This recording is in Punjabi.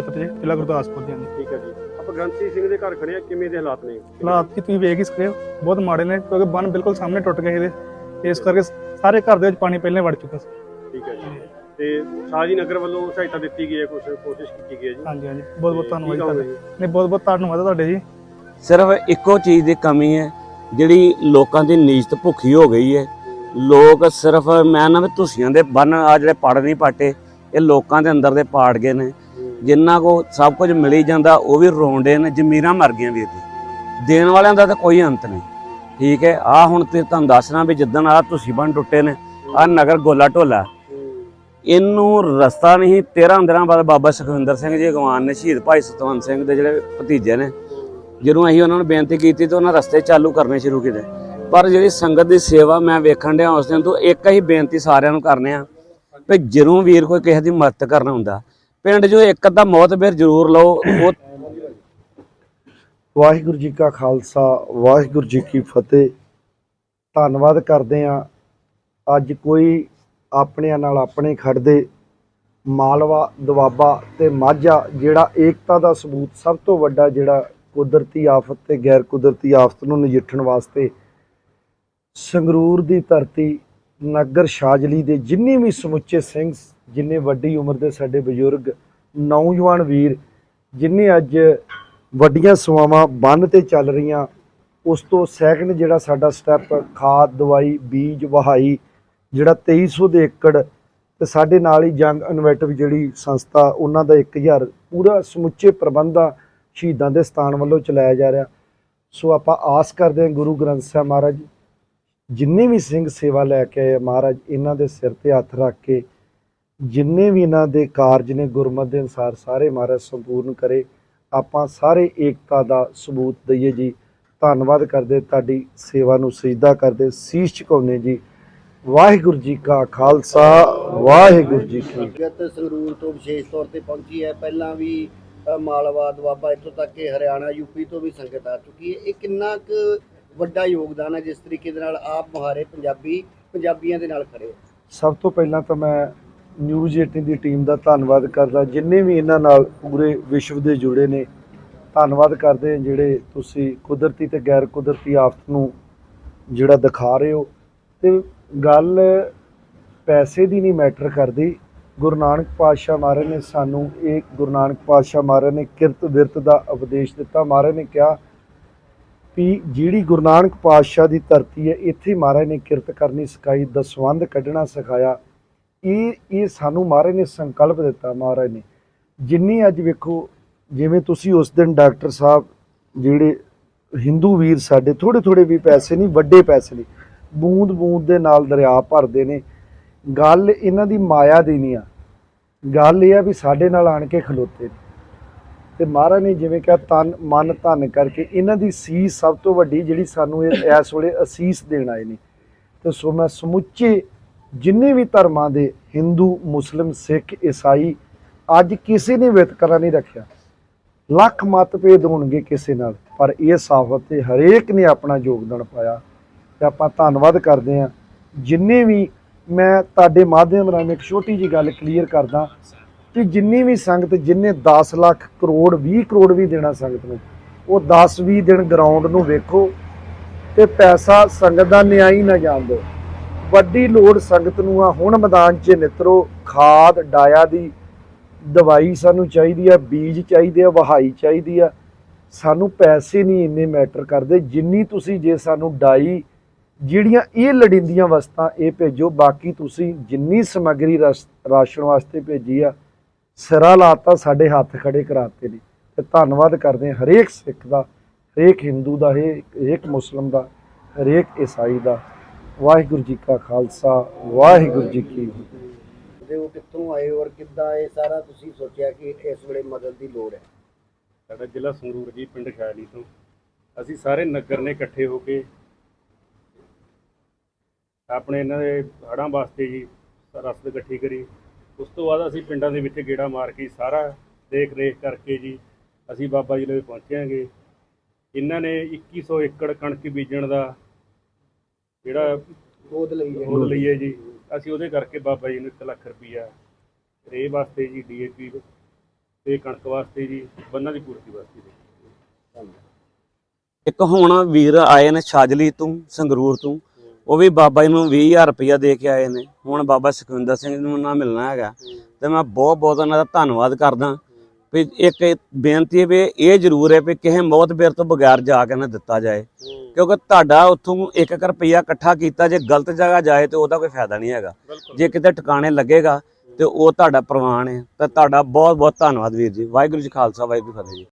ਖੇਤਰ ਜੀ ਜ਼ਿਲ੍ਹਾ ਗੁਰਦਾਸਪੁਰ ਜੀ ਹਾਂਜੀ। ਠੀਕ ਹੈ ਜੀ। ਆਪਾਂ ਗ੍ਰੰਥੀ ਸਿੰਘ ਦੇ ਘਰ ਖੜੇ ਆ ਕਿਵੇਂ ਦੇ ਹਾਲਾਤ ਨੇ? ਹਾਲਾਤ ਕੀ ਤੁਸੀਂ ਵੇਖ ਹੀ ਸਕਦੇ ਹੋ ਬਹੁਤ ਮਾੜੇ ਨੇ ਕਿਉਂਕਿ ਬੰਨ ਬਿਲਕੁਲ ਸਾਹਮਣੇ ਟੁੱਟ ਗਏ ਇਹਦੇ। ਇਸ ਕਰਕੇ ਸਾਰੇ ਘਰ ਦੇ ਵਿੱਚ ਪਾਣੀ ਪਹਿਲੇ ਵੜ ਚੁੱਕਾ ਸੀ। ਠੀਕ ਹੈ ਜੀ। ਤੇ ਸ਼ਾਹਜੀ ਨਗਰ ਵੱਲੋਂ ਸਹਾਇਤਾ ਦਿੱਤੀ ਗਈ ਹੈ ਕੁਝ ਕੋਸ਼ਿਸ਼ ਕੀਤੀ ਗਈ ਹੈ ਜੀ? ਹਾਂਜੀ ਹਾਂਜੀ। ਬਹੁਤ ਬਹੁਤ ਧੰਨਵਾਦ ਜੀ ਤੁਹਾਡਾ। ਨਹੀਂ ਬਹੁਤ ਬਹੁਤ ਧੰਨਵਾਦ ਤੁਹਾਡੇ ਜੀ। ਸਿਰਫ ਇੱਕੋ ਚੀਜ਼ ਦੀ ਕਮੀ ਹੈ ਜਿਹੜੀ ਲੋਕਾਂ ਦੀ ਨੀਚਤ ਭੁੱਖੀ ਹੋ ਗਈ ਹੈ। ਲੋਕ ਸਿਰਫ ਮੈਂ ਨਾ ਵੀ ਤੁਸੀਆਂ ਦੇ ਬੰਨ ਆ ਜਿਹੜੇ ਪੜ ਨਹੀਂ ਪਾਟੇ ਇਹ ਲੋਕਾਂ ਦੇ ਅੰਦਰ ਦੇ ਪਾੜ ਗਏ ਨੇ। ਜਿੰਨਾ ਕੋ ਸਭ ਕੁਝ ਮਿਲੀ ਜਾਂਦਾ, ਉਹ ਵੀ ਰੋਂਦੇ ਨੇ, ਜ਼ਮੀਰਾਂ ਮਰ ਗਈਆਂ ਵੀਰ ਜੀ। ਦੇਣ ਵਾਲਿਆਂ ਦਾ ਤਾਂ ਕੋਈ ਅੰਤ ਨਹੀਂ। ਠੀਕ ਹੈ ਆ ਹੁਣ ਤੇ ਤੁਹਾਨੂੰ ਦੱਸਣਾ ਵੀ ਜਿੱਦਣ ਆ ਤੁਸੀਂ ਬੰਨ ਟੁੱਟੇ ਨੇ ਆ ਨਗਰ ਗੋਲਾ ਢੋਲਾ। ਇਹਨੂੰ ਰਸਤਾ ਨਹੀਂ 13 ਦਿਨਾਂ ਬਾਅਦ ਬਾਬਾ ਸੁਖਵਿੰਦਰ ਸਿੰਘ ਜੀ ਅਗਵਾਨ ਨੇ, ਸ਼ਹੀਦ ਭਾਈ ਸਤਵੰਤ ਸਿੰਘ ਦੇ ਜਿਹੜੇ ਭਤੀਜੇ ਨੇ ਜਦੋਂ ਅਸੀਂ ਉਹਨਾਂ ਨੂੰ ਬੇਨਤੀ ਕੀਤੀ ਤਾਂ ਉਹਨਾਂ ਰਸਤੇ ਚਾਲੂ ਕਰਨੇ ਸ਼ੁਰੂ ਕੀਤੇ। ਪਰ ਜਿਹੜੀ ਸੰਗਤ ਦੀ ਸੇਵਾ ਮੈਂ ਵੇਖਣ ਡਿਆ ਉਸ ਦਿਨ ਤੋਂ, ਇੱਕ ਹੀ ਬੇਨਤੀ ਸਾਰਿਆਂ ਨੂੰ ਕਰਨੇ ਆ, ਵੀ ਜਦੋਂ ਵੀਰ ਕੋਈ ਕਿਸੇ ਦੀ ਮਦਦ ਕਰਨਾ ਹੁੰਦਾ ਪਿੰਡ 'ਚੋਂ ਇੱਕ ਅੱਧਾ ਮੌਤਬੇਰ ਜ਼ਰੂਰ ਲਓ। ਉਹ ਵਾਹਿਗੁਰੂ ਜੀ ਕਾ ਖਾਲਸਾ, ਵਾਹਿਗੁਰੂ ਜੀ ਕੀ ਫਤਿਹ। ਧੰਨਵਾਦ ਕਰਦੇ ਆ ਅੱਜ ਕੋਈ ਆਪਣਿਆਂ ਨਾਲ ਆਪਣੇ ਖੜਦੇ ਮਾਲਵਾ, ਦੁਆਬਾ ਤੇ ਮਾਝਾ, ਜਿਹੜਾ ਏਕਤਾ ਦਾ ਸਬੂਤ ਸਭ ਤੋਂ ਵੱਡਾ, ਜਿਹੜਾ ਕੁਦਰਤੀ ਆਫਤ ਤੇ ਗੈਰ ਕੁਦਰਤੀ ਆਫਤ ਨੂੰ ਨਜਿੱਠਣ ਵਾਸਤੇ ਸੰਗਰੂਰ ਦੀ ਧਰਤੀ ਨਗਰ ਸ਼ਾਜਲੀ ਦੇ ਜਿੰਨੇ ਵੀ ਸਮੁੱਚੇ ਸਿੰਘ ਜਿੰਨੇ ਵੱਡੀ ਉਮਰ ਦੇ ਸਾਡੇ ਬਜ਼ੁਰਗ, ਨੌਜਵਾਨ ਵੀਰ, ਜਿੰਨੇ ਅੱਜ ਵੱਡੀਆਂ ਸੇਵਾਵਾਂ ਬੰਨ ਤੇ ਚੱਲ ਰਹੀਆਂ, ਉਸ ਤੋਂ ਸੈਕਿੰਡ ਜਿਹੜਾ ਸਾਡਾ ਸਟੈਪ ਖਾਦ, ਦਵਾਈ, ਬੀਜ, ਵਹਾਈ, ਜਿਹੜਾ 2300 ਦੇ ਏਕੜ ਤੇ ਸਾਡੇ ਨਾਲ ਹੀ ਜੰਗ ਇਨਵੈਟਿਵ ਜਿਹੜੀ ਸੰਸਥਾ, ਉਹਨਾਂ ਦਾ 1000 ਪੂਰਾ ਸਮੁੱਚੇ ਪ੍ਰਬੰਧਾ ਸ਼ਹੀਦਾਂ ਦੇ ਸਥਾਨ ਵੱਲੋਂ ਚਲਾਇਆ ਜਾ ਰਿਹਾ। ਸੋ ਆਪਾਂ ਆਸ ਕਰਦੇ ਹਾਂ ਗੁਰੂ ਗ੍ਰੰਥ ਸਾਹਿਬ ਮਹਾਰਾਜ ਜਿੰਨੇ ਵੀ ਸਿੰਘ ਸੇਵਾ ਲੈ ਕੇ ਆਏ ਆ, ਮਹਾਰਾਜ ਇਹਨਾਂ ਦੇ ਸਿਰ ਤੇ ਹੱਥ ਰੱਖ ਕੇ ਜਿੰਨੇ ਵੀ ਇਹਨਾਂ ਦੇ ਕਾਰਜ ਨੇ ਗੁਰਮਤਿ ਦੇ ਅਨੁਸਾਰ ਸਾਰੇ ਮਹਾਰਾਜ ਸੰਪੂਰਨ ਕਰੇ ਆਪਾਂ ਸਾਰੇ ਏਕਤਾ ਦਾ ਸਬੂਤ ਦਈਏ ਜੀ। ਧੰਨਵਾਦ ਕਰਦੇ ਤੁਹਾਡੀ ਸੇਵਾ ਨੂੰ ਸਜਦਾ ਕਰਦੇ ਸੀਸ ਝੁਕਾਉਂਦੇ ਜੀ। ਵਾਹਿਗੁਰੂ ਜੀ ਕਾ ਖਾਲਸਾ ਵਾਹਿਗੁਰੂ ਜੀ ਕੀ ਫਤਿਹ। ਸੰਗਤ ਸੰਗਰੂਰ ਤੋਂ ਵਿਸ਼ੇਸ਼ ਤੌਰ ਤੇ ਪਹੁੰਚੀ ਹੈ। ਪਹਿਲਾਂ ਵੀ ਮਾਲਵਾ ਦੁਆਬਾ ਇੱਥੋਂ ਤੱਕ ਕਿ ਹਰਿਆਣਾ ਯੂਪੀ ਤੋਂ ਵੀ ਸੰਗਤ ਆ ਚੁੱਕੀ ਹੈ। ਇਹ ਕਿੰਨਾ ਕੁ ਵੱਡਾ ਯੋਗਦਾਨ ਹੈ ਜਿਸ ਤਰੀਕੇ ਦੇ ਨਾਲ ਆਪ ਮੁਹਾਰੇ ਪੰਜਾਬੀ ਪੰਜਾਬੀਆਂ ਦੇ ਨਾਲ ਖੜੇ ਹੋ। ਸਭ ਤੋਂ ਪਹਿਲਾਂ ਤਾਂ ਮੈਂ ਨਿਊਜ਼ 18 ਦੀ ਟੀਮ ਦਾ ਧੰਨਵਾਦ ਕਰਦਾ। ਜਿੰਨੇ ਵੀ ਇਹਨਾਂ ਨਾਲ ਪੂਰੇ ਵਿਸ਼ਵ ਦੇ ਜੁੜੇ ਨੇ, ਧੰਨਵਾਦ ਕਰਦੇ ਜਿਹੜੇ ਤੁਸੀਂ ਕੁਦਰਤੀ ਤੇ ਗੈਰ ਕੁਦਰਤੀ ਆਫਤ ਨੂੰ ਜਿਹੜਾ ਦਿਖਾ ਰਹੇ ਹੋ। ਤੇ ਗੱਲ ਪੈਸੇ ਦੀ ਨਹੀਂ ਮੈਟਰ ਕਰਦੀ। ਗੁਰੂ ਨਾਨਕ ਪਾਤਸ਼ਾਹ ਮਹਾਰਾਜ ਨੇ ਸਾਨੂੰ ਇਹ ਗੁਰੂ ਨਾਨਕ ਪਾਤਸ਼ਾਹ ਮਹਾਰਾਜ ਨੇ ਕਿਰਤ ਵਿਰਤ ਦਾ ਉਪਦੇਸ਼ ਦਿੱਤਾ। ਮਹਾਰਾਜ ਨੇ ਕਿਹਾ ਵੀ ਜਿਹੜੀ ਗੁਰੂ ਨਾਨਕ ਪਾਤਸ਼ਾਹ ਦੀ ਧਰਤੀ ਹੈ, ਇੱਥੇ ਮਹਾਰਾਜ ਨੇ ਕਿਰਤ ਕਰਨੀ ਸਿਖਾਈ, ਦਸਵੰਧ ਕੱਢਣਾ ਸਿਖਾਇਆ। ਇਹ ਇਹ ਸਾਨੂੰ ਮਹਾਰਾਜ ਨੇ ਸੰਕਲਪ ਦਿੱਤਾ ਮਹਾਰਾਜ ਨੇ। ਜਿੰਨੀ ਅੱਜ ਵੇਖੋ, ਜਿਵੇਂ ਤੁਸੀਂ ਉਸ ਦਿਨ ਡਾਕਟਰ ਸਾਹਿਬ ਜਿਹੜੇ ਹਿੰਦੂ ਵੀਰ ਸਾਡੇ ਥੋੜੇ ਥੋੜੇ ਵੀ ਪੈਸੇ ਨਹੀਂ, ਵੱਡੇ ਪੈਸੇ ਨੇ ਬੂੰਦ ਬੂੰਦ ਦੇ ਨਾਲ ਦਰਿਆ ਭਰਦੇ ਨੇ। ਗੱਲ ਇਹਨਾਂ ਦੀ ਮਾਇਆ ਦੀ ਨਹੀਂ ਆ। ਗੱਲ ਇਹ ਆ ਵੀ ਸਾਡੇ ਨਾਲ ਆਣ ਕੇ ਖਲੋਤੇ ਨੇ। ਤੇ ਮਹਾਰਾਜ ਨੇ ਜਿਵੇਂ ਕਿਹਾ, ਤਨ, ਮਨ, ਧਨ ਕਰਕੇ ਇਹਨਾਂ ਦੀ ਸੀਸ ਸਭ ਤੋਂ ਵੱਡੀ ਜਿਹੜੀ ਸਾਨੂੰ ਇਹ, ਇਸ ਵੇਲੇ ਅਸੀਸ ਦੇਣ ਆਏ ਨੇ। ਤੇ ਸੋ ਮੈਂ ਸਮੁੱਚੇ ਜਿੰਨੇ ਵੀ ਧਰਮਾਂ ਦੇ ਹਿੰਦੂ ਮੁਸਲਿਮ ਸਿੱਖ ਈਸਾਈ ਅੱਜ ਕਿਸੇ ਨੇ ਵਿਤਕਰਾ ਨਹੀਂ ਰੱਖਿਆ। ਲੱਖ ਮਤਭੇਦ ਹੋਣਗੇ ਕਿਸੇ ਨਾਲ, ਪਰ ਇਹ ਸਾਫਤ ਤੇ ਹਰੇਕ ਨੇ ਆਪਣਾ ਯੋਗਦਾਨ ਪਾਇਆ ਤੇ ਆਪਾਂ ਧੰਨਵਾਦ ਕਰਦੇ ਹਾਂ। ਜਿੰਨੇ ਵੀ ਮੈਂ ਤੁਹਾਡੇ ਮਾਧਿਅਮ ਰਾਹੀਂ ਇੱਕ ਛੋਟੀ ਜੀ ਗੱਲ ਕਲੀਅਰ ਕਰਦਾ ਕਿ ਜਿੰਨੀ ਵੀ ਸੰਗਤ, ਜਿੰਨੇ 10 ਲੱਖ ਕਰੋੜ 20 ਕਰੋੜ ਵੀ ਦੇਣਾ ਸੰਗਤ ਨੂੰ, ਉਹ 10 20 ਦਿਨ ਗਰਾਊਂਡ ਨੂੰ ਵੇਖੋ ਤੇ ਪੈਸਾ ਸੰਗਤ ਦਾ ਨਿਆਈ ਨਾ ਜਾਣ ਦਿਓ। ਵੱਡੀ ਲੋੜ ਸੰਗਤ ਨੂੰ ਆ, ਹੁਣ ਮੈਦਾਨ 'ਚ ਨਿਤਰੋ, ਖਾਦ, ਡਾਇਆ ਦੀ ਦਵਾਈ ਸਾਨੂੰ ਚਾਹੀਦੀ ਆ, ਬੀਜ ਚਾਹੀਦੇ ਆ, ਵਹਾਈ ਚਾਹੀਦੀ ਆ। ਸਾਨੂੰ ਪੈਸੇ ਨਹੀਂ ਇੰਨੇ ਮੈਟਰ ਕਰਦੇ, ਜਿੰਨੀ ਤੁਸੀਂ ਜੇ ਸਾਨੂੰ ਡਾਈ, ਜਿਹੜੀਆਂ ਇਹ ਲੜਿੰਦੀਆਂ ਵਸਤਾਂ ਇਹ ਭੇਜੋ, ਬਾਕੀ ਤੁਸੀਂ ਜਿੰਨੀ ਸਮੱਗਰੀ ਰਸ- ਰਾਸ਼ਨ ਵਾਸਤੇ ਭੇਜੀ ਆ ਸਿਰਾ ਲਾਤਾ ਸਾਡੇ ਹੱਥ ਖੜੇ ਕਰਾਤੇ ਨੇ। ਤੇ ਧੰਨਵਾਦ ਕਰਦੇ ਹਾਂ ਹਰੇਕ ਸਿੱਖ ਦਾ ਹਰੇਕ ਹਿੰਦੂ ਦਾ ਹਰੇਕ ਹਰੇਕ ਮੁਸਲਮ ਦਾ ਹਰੇਕ ਈਸਾਈ ਦਾ। ਵਾਹਿਗੁਰੂ ਜੀ ਕਾ ਖਾਲਸਾ ਵਾਹਿਗੁਰੂ ਜੀ ਕੀ ਫਤਿਹ। ਉਹ ਕਿੱਥੋਂ ਆਏ ਔਰ ਕਿੱਦਾਂ ਇਹ ਸਾਰਾ ਤੁਸੀਂ ਸੋਚਿਆ ਕਿ ਇਸ ਵੇਲੇ ਮਦਦ ਦੀ ਲੋੜ ਹੈ? ਸਾਡਾ ਜ਼ਿਲ੍ਹਾ ਸੰਗਰੂਰ ਜੀ ਪਿੰਡ ਖਿਆਲੀ ਤੋਂ। ਅਸੀਂ ਸਾਰੇ ਨਗਰ ਨੇ ਇਕੱਠੇ ਹੋ ਕੇ ਆਪਣੇ ਇਹਨਾਂ ਦੇ ਹੜਾਂ ਵਾਸਤੇ ਜੀ ਰਸਦ ਇਕੱਠੀ ਕਰੀ। ਉਸ ਤੋਂ ਬਾਅਦ ਅਸੀਂ ਪਿੰਡਾਂ ਦੇ ਵਿੱਚ ਗੇੜਾ ਮਾਰ ਕੇ ਸਾਰਾ ਦੇਖ ਰੇਖ ਕਰਕੇ ਜੀ ਅਸੀਂ ਬਾਬਾ ਜੀ ਲਈ ਪਹੁੰਚਾਂਗੇ ਇਹਨਾਂ ਨੇ 2100 ਏਕੜ ਕਣਕ ਬੀਜਣ ਦਾ ਜਿਹੜਾ ਗੋਦ ਲਈ ਹੈ। ਗੋਦ ਲਈ ਹੈ ਜੀ। ਅਸੀਂ ਉਹਦੇ ਕਰਕੇ ਬਾਬਾ ਜੀ ਨੂੰ 1 ਲੱਖ ਰੁਪਈਆ ਰੇ ਵਾਸਤੇ ਜੀ ਡੀਏਪੀ ਤੇ ਕਣਕ ਵਾਸਤੇ ਜੀ ਬੰਨਾਂ ਦੀ ਪੂਰਤੀ ਵਾਸਤੇ ਜੀ ਇੱਕ ਹੁਣ ਵੀਰ ਆਏ ਨੇ ਛਾਜਲੀ ਤੋਂ ਸੰਗਰੂਰ ਤੋਂ। ਉਹ ਵੀ ਬਾਬਾ ਜੀ ਨੂੰ 20000 ਰੁਪਇਆ ਦੇ ਕੇ ਆਏ ਨੇ। ਹੁਣ ਬਾਬਾ ਸੁਖਵਿੰਦਰ ਸਿੰਘ ਨੂੰ ਨਾ ਮਿਲਣਾ ਹੈਗਾ। ਤੇ ਮੈਂ ਬਹੁਤ ਬਹੁਤ ਉਹਨਾਂ ਦਾ ਧੰਨਵਾਦ ਕਰਦਾ। ਵੀ ਇੱਕ ਬੇਨਤੀ ਹੈ ਵੀ ਇਹ ਜ਼ਰੂਰ ਹੈ ਵੀ ਕਿਸੇ ਮੌਤ ਬੇਰ ਤੋਂ ਬਗੈਰ ਜਾ ਕੇ ਨਾ ਦਿੱਤਾ ਜਾਏ। ਕਿਉਂਕਿ ਤੁਹਾਡਾ ਉੱਥੋਂ 1 ਰੁਪਇਆ ਇਕੱਠਾ ਕੀਤਾ ਜੇ ਗਲਤ ਜਗ੍ਹਾ ਜਾਏ ਤੇ ਉਹਦਾ ਕੋਈ ਫਾਇਦਾ ਨਹੀਂ ਹੈਗਾ। ਜੇ ਕਿਤੇ ਟਿਕਾਣੇ ਲੱਗੇਗਾ ਤੇ ਉਹ ਤੁਹਾਡਾ ਪ੍ਰਵਾਨ ਹੈ। ਤਾਂ ਤੁਹਾਡਾ ਬਹੁਤ ਬਹੁਤ ਧੰਨਵਾਦ ਵੀਰ ਜੀ। ਵਾਹਿਗੁਰੂ ਜੀ ਖਾਲਸਾ ਵਾਹਿਗੁਰੂ ਜੀ ਫਤਿਹ ਜੀ।